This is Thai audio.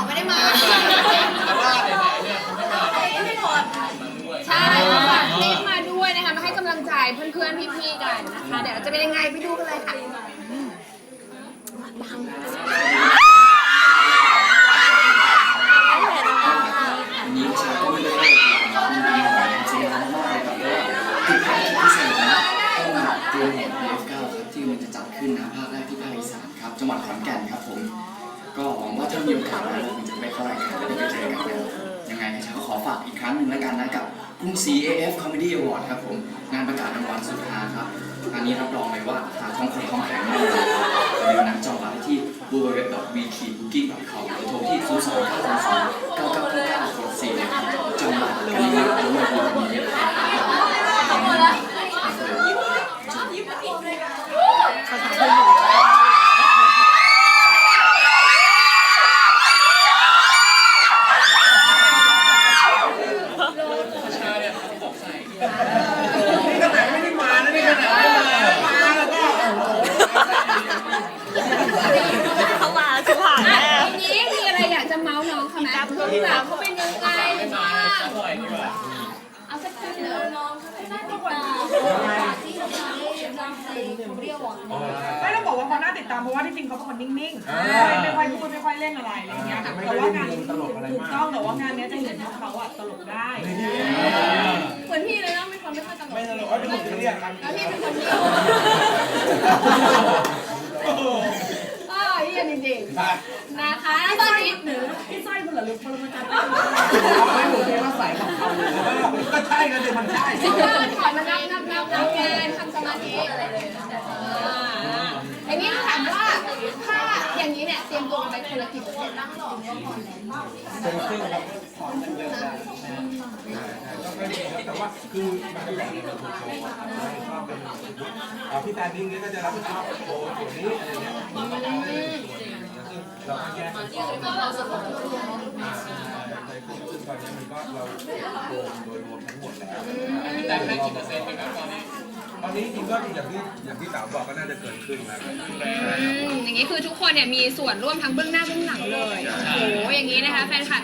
เขาไม่ได้มาแต่ว่าไหนๆเนี่ยเขาไม่มาใช่ฝากคลิปมาด้วยนะคะมาให้กำลังใจเพื่อนๆพี่ๆกันนะคะ เดี๋ยวจะเป็นยังไงไปดูกันเลยค่ะวันนี้ชาก็ไม่ได้เข้าครับมีมีหลายสิ่งมากเลยครับแล้วก็ติดภารกิจพิเศษนะต้องเตรียมเหตุ F9 ครับที่มันจะจัดขึ้นนะภาคแรกที่ภาคอีสานครับ จังหวัดขอนแก่นครับผมก็ หวังว่าถ้ามีโอกาสผมจะไปเข้ารายการแล้วได้ไปเจอกันนะยังไงนะชาก็ขอฝากอีกครั้งหนึ่งแล้วกันนะกับกรุงศรี AF Comedy Award ครับผมงานประกาศรางวัลสุดท้ายครับงานนี้รับรองเลยว่าหาท้องคนท้องแข็งแน่นอนอย่าลืมนะจองบัตรที่ w w w w i k i b o o k i n g c o m หรือโทรที่0 2 9 0 2 9 9 9 9กด4เลยครับจองบัตรกันเยอะๆด้วยวันนี้ เข้ามาคือผ่าน อะ แน่ ทีนี้มีอะไรอยาก จะเมาส์น้องเขาไหมพี่สาวเขาเป็นยังไงบ้างอร่อยดีกว่าเอาสักทีหนึงน้องเขาเป็นหน้าติดตามไม่ต้องบอกว่าเขาน่าติดตามเพราะว่าที่จริงเขาเป็นคนนิ่งๆไม่ค่อยพูดไม่ค่อยเล่นอะไรอะไรเงี้ยแต่ว่างานนี้ถูกต้องแต่ว่างานนี้จะเห็นว่าเขาอะตลกได้เหมือนพี่เลยเนาะเป็นคนไม่ค่อยตลกไม่ตลกไม่ตลกเรียกกันแล้วพี่เป็นคนเดียวอ๋อเยี่ยมจริงๆ นะคะแล้วตอนนี้พี่สร้อยคุณเหรอหรือพลเมืองการไม่หมูที่มาใส่ของเขาก็ใช่กันเลยมันใช่กิลถอยมานับนับนับนับแกนทำสมาธิอะไรเลยอ่าทีนี้ถามว่าถ้าอย่างนี้เนี่ยเตรียมตัวกันไปคนละกี่เปอร์เซ็นต์บ้างหรอเป็นครึ่งครับสอนเดิมๆก็ไม่ดีครับแต่ว่าคือมันก็แบ่เป็นโชว์ชอบเป็นพี่ตาดิ้งเนี่ก็จะรับผิดชอบโชว์ส่วนนี้อะไรเงี้ย เราก็แยกกันซึ่งตอนนี้มันก็เราโกงโดยรวมทั้งหมดแล้วแต่ได้กี่เปอร์เซ็นต์ครับตอนนี้ตอนนี้จริงก็อย่างที่อย่างที่สาวบอกก็น่าจะเกิดขึ้นแล้วอืมอย่างนี้คือทุกคนเนี่ยมีส่วนร่วมทั้งเบื้องหน้าเบื้องหลังเลยโอ้โหอย่างนี้นะคะแฟนคลับ